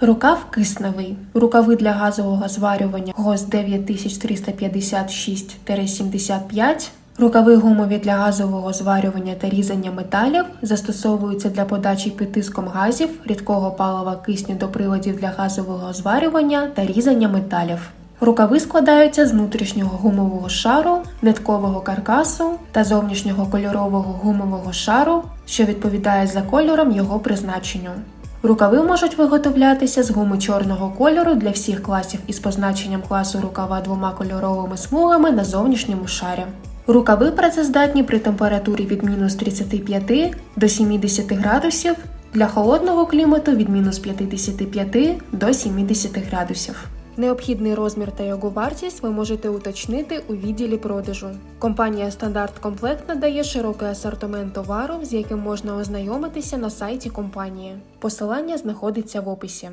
Рукав кисневий. Рукави для газового зварювання ГОС 9356-75. Рукави гумові для газового зварювання та різання металів застосовуються для подачі під тиском газів, рідкого палива кисню до приладів для газового зварювання та різання металів. Рукави складаються з внутрішнього гумового шару, ниткового каркасу та зовнішнього кольорового гумового шару, що відповідає за кольором його призначенню. Рукави можуть виготовлятися з гуми чорного кольору для всіх класів із позначенням класу рукава двома кольоровими смугами на зовнішньому шарі. Рукави працездатні при температурі від мінус 35 до 70 градусів, для холодного клімату від мінус 55 до 70 градусів. Необхідний розмір та його вартість ви можете уточнити у відділі продажу. Компанія Стандарт Комплект надає широкий асортимент товару, з яким можна ознайомитися на сайті компанії. Посилання знаходиться в описі.